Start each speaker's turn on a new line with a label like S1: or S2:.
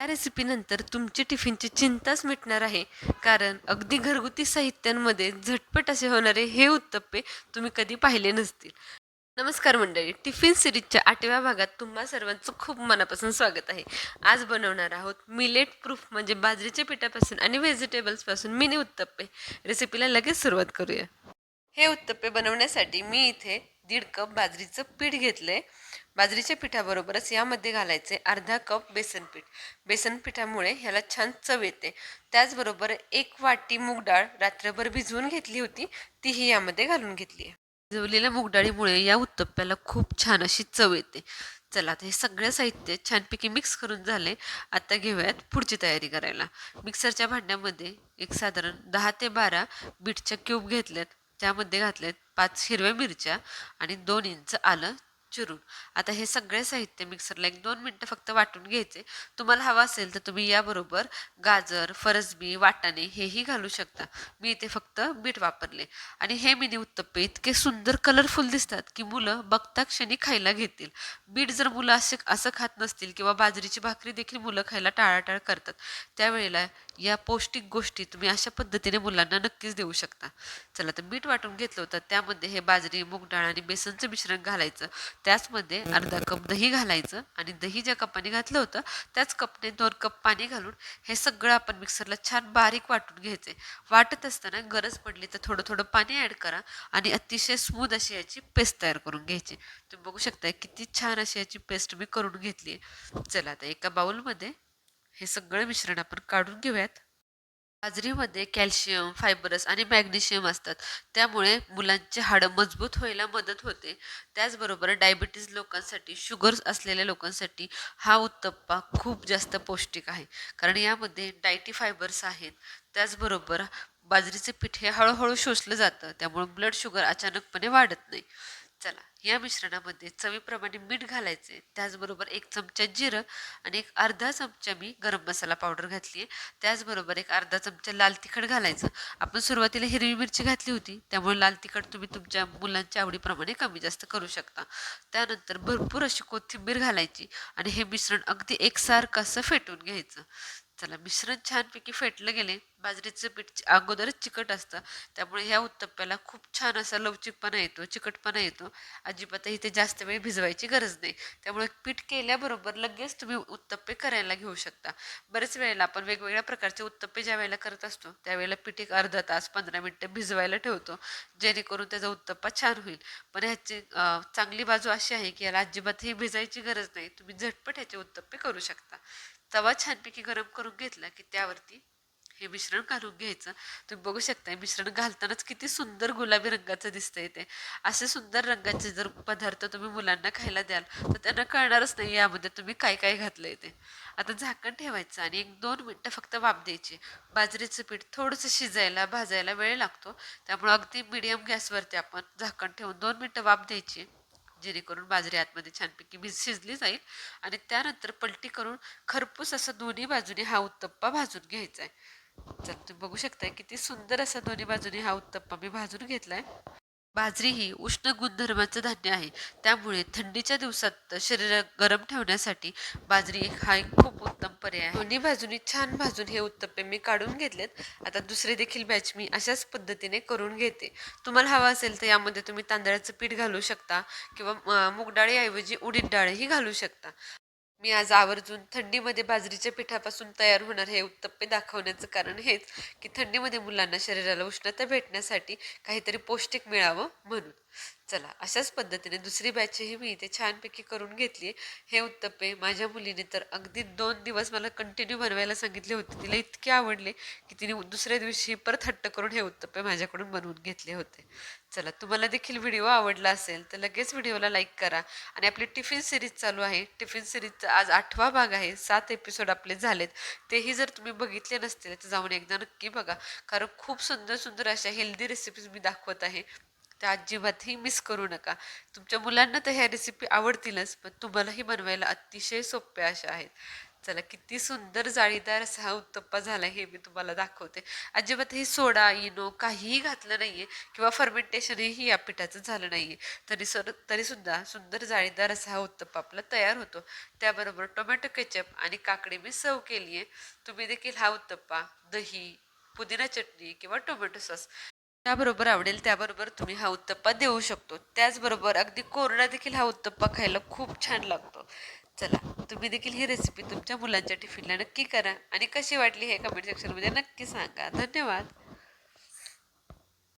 S1: या रेसिपीनंतर तुमची टिफिनची चिंताच मिटणार आहे. कारण अगदी घरगुती साहित्यांमध्ये झटपट असे होणारे हे उत्तप्पे तुम्ही कधी पाहिले नसतील. नमस्कार मंडळी टिफिन सिरीजच्या आठव्या भागात तुम्हा सर्वांचं खूप मनापासून स्वागत आहे. आज बनवणार आहोत मिलेट प्रूफ म्हणजे बाजरीच्या पिठापासून आणि व्हेजिटेबल्सपासून मिनी उत्तप्पे. रेसिपीला लगेच सुरुवात करूया. हे उत्तप्पे बनवण्यासाठी मी इथे दीड कप बाजरीचं पीठ घेतलं आहे बाजरीच्या पिठाबरोबरच यामध्ये घालायचे अर्धा कप बेसन पीठ. बेसन पिठामुळे ह्याला छान चव येते. त्याचबरोबर एक वाटी मूग डाळ रात्रभर भिजवून घेतली होती तीही यामध्ये घालून घेतली आहे. भिजवलेल्या मुगडाळीमुळे या उत्तप्प्याला खूप छान अशी चव येते. चला आता हे सगळं साहित्य छानपैकी मिक्स करून झाले. आता घेऊयात पुढची तयारी करायला. मिक्सरच्या भांड्यामध्ये एक साधारण दहा ते बारा बीटच्या क्यूब घेतल्यात. त्यामध्ये घातल्यात पाच हिरव्या मिरच्या आणि दोन इंच आलं चिरून. आता हे सगळे साहित्य मिक्सरला एक दोन मिनटं फक्त वाटून घ्यायचे. तुम्हाला हवं असेल तर तुम्ही याबरोबर गाजर फरसबी वाटाणे हेही घालू शकता. मी इथे फक्त मीठ वापरले. आणि हे मिनी उत्तप्पे इतके सुंदर कलरफुल दिसतात की मुलं बघता क्षणी खायला घेतील. बीट जर मुलं असे असं खात नसतील किंवा बाजरीची भाकरी देखील मुलं खायला टाळाटाळ करतात त्यावेळेला या पौष्टिक गोष्टी तुम्ही अशा पद्धतीने मुलांना नक्कीच देऊ शकता. चला तर मीठ वाटून घेतलं होतं. त्यामध्ये हे बाजरी मूग डाळ आणि बेसनचं मिश्रण घालायचं. त्याचमध्ये अर्धा कप दही घालायचं आणि दही ज्या कपाने घातलं होतं त्याच कपने दोन कप पाणी घालून हे सगळं आपण मिक्सरला छान बारीक वाटून घ्यायचे. वाटत असताना गरज पडली तर थोडं थोडं पाणी ॲड करा आणि अतिशय स्मूथ अशी याची पेस्ट तयार करून घ्यायची. तुम्ही बघू शकता किती छान अशी याची पेस्ट मी करून घेतली आहे चला आता एका बाउलमध्ये हे सगळं मिश्रण आपण काढून घेऊयात. बाजरीमध्ये कॅल्शियम फायबरस आणि मॅग्नेशियम असतात. त्यामुळे मुलांचे हाडं मजबूत व्हायला मदत होते. त्याचबरोबर डायबिटीज लोकांसाठी शुगर असलेल्या लोकांसाठी हा उत्तप्पा खूप जास्त पौष्टिक आहे. कारण यामध्ये डायटी फायबर्स आहेत. त्याचबरोबर बाजरीचे पीठ हे हळूहळू शोषलं जातं. त्यामुळे ब्लड शुगर अचानकपणे वाढत नाही. चला या मिश्रणामध्ये चवीप्रमाणे मीठ घालायचे. त्याचबरोबर एक चमचा जिरं आणि एक अर्धा चमचा मी गरम मसाला पावडर घातली आहे त्याचबरोबर एक अर्धा चमचा लाल तिखट घालायचं. आपण सुरुवातीला हिरवी मिरची घातली होती त्यामुळे लाल तिखट तुम्ही तुमच्या मुलांच्या आवडीप्रमाणे कमी जास्त करू शकता. त्यानंतर भरपूर अशी कोथिंबीर घालायची आणि हे मिश्रण अगदी एकसारखं असं फेटून घ्यायचं. चला मिश्रण छानपैकी फेटलं गेले. बाजरीचं पीठ अगोदरच चिकट असतं. त्यामुळे ह्या उत्तप्प्याला खूप छान असा लवचिकपणा येतो चिकटपणा येतो. अजिबात इथे जास्त वेळ भिजवायची गरज नाही. त्यामुळे पीठ केल्याबरोबर लगेच तुम्ही उत्तप्पे करायला घेऊ शकता. बरेच वेळेला आपण वेगवेगळ्या प्रकारचे उत्तप्पे ज्या वेळेला करत असतो त्यावेळेला पीठ एक अर्धा तास पंधरा मिनटं भिजवायला ठेवतो जेणेकरून त्याचा उत्तप्पा छान होईल. पण ह्याची चांगली बाजू अशी आहे की याला अजिबातही भिजायची गरज नाही. तुम्ही झटपट ह्याचे उत्तप्पे करू शकता. तवा छानपैकी गरम करून घेतला की त्यावरती हे मिश्रण घालून घ्यायचं. तुम्ही बघू शकता मिश्रण घालतानाच किती सुंदर गुलाबी रंगाचं दिसतंय ते. असे सुंदर रंगाचे जर पदार्थ तुम्ही मुलांना खायला द्याल तर त्यांना कळणारच नाही यामध्ये तुम्ही काय काय घातलंय ते. आता झाकण ठेवायचं आणि एक दोन मिनटं फक्त वाफ द्यायची. बाजरीचं पीठ थोडंसं शिजायला भाजायला वेळ लागतो. त्यामुळे अगदी मिडियम गॅसवरती आपण झाकण ठेवून दोन मिनटं वाफ द्यायची. जेणेकरून बाजरी आतमध्ये छानपैकी भिज शिजली जाईल. आणि त्यानंतर पलटी करून खरपूस असं दोन्ही बाजूने हा उत्तप्पा भाजून घ्यायचा आहे तर तुम्ही बघू शकताय किती सुंदर असा दोन्ही बाजूने हा उत्तप्पा मी भाजून घेतलाय. बाजरी ही उष्ण गुणधर्माचं धान्य आहे. त्यामुळे थंडीच्या दिवसात शरीर गरम ठेवण्यासाठी बाजरी हा एक खूप उत्तम पर्याय आहे. दोन्ही बाजूनी छान भाजून हे उत्तप्पे मी काढून घेतलेत. आता दुसरे देखील बॅच मी अशाच पद्धतीने करून घेते. तुम्हाला हवा असेल तर यामध्ये तुम्ही तांदळाचं पीठ घालू शकता किंवा मूग डाळीऐवजी उडीद डाळही घालू शकता. मी आज आवर्जून थंडीमध्ये बाजरीच्या पिठापासून तयार होणार हे उत्तप्पे दाखवण्याचं कारण हेच की थंडीमध्ये मुलांना शरीराला उष्णता भेटण्यासाठी काहीतरी पौष्टिक मिळावं म्हणून. चला अशाच पद्धतीने दुसरी बॅचही मी इथे छानपैकी करून घेतली. हे उत्तप्पे माझ्या मुलीने तर अगदी दोन दिवस मला कंटिन्यू बनवायला सांगितले होते. तिला इतके आवडले की तिने दुसऱ्या दिवशी परत हट्ट करून हे उत्तप्पे माझ्याकडून बनवून घेतले होते. चला तुम्हाला देखील व्हिडिओ आवडला असेल तर लगेच व्हिडिओला लाईक करा. आणि आपली टिफिन सिरीज चालू आहे. टिफिन सिरीजचा आज आठवा भाग आहे. सात एपिसोड आपले झालेत. तेही जर तुम्ही बघितले नसतील तर जाऊन एकदा नक्की बघा. कारण खूप सुंदर सुंदर अशा हेल्दी रेसिपीज मी दाखवत आहे. त्या अजिबातही मिस करू नका. तुमच्या मुलांना तर ह्या रेसिपी आवडतीलच पण तुम्हालाही बनवायला अतिशय सोप्या अशा आहेत. चला किती सुंदर जाळीदार असा हा उत्तप्पा झाला हे मी तुम्हाला दाखवते. अजिबातही सोडा इनो काहीही घातलं नाहीये किंवा फर्मेंटेशनही या पिठाचं झालं नाहीये. तरी सर तरी सुद्धा सुंदर जाळीदार असा हा उत्तप्पा आपला तयार होतो. त्याबरोबर टोमॅटो केचप आणि काकडी मी सर्व केली आहे तुम्ही देखील हा उत्तप्पा दही पुदिना चटणी किंवा टोमॅटो सॉस त्याबरोबर आवडेल त्याबरोबर तुम्ही हा उत्तप्पा देऊ शकतो. त्याचबरोबर अगदी कोरडा देखील हा उत्तप्पा खायला खूप छान लागतो. चला तुम्ही देखील ही रेसिपी तुमच्या मुलांच्या टिफिनला नक्की करा. आणि कशी वाटली हे कमेंट सेक्शनमध्ये नक्की सांगा. धन्यवाद.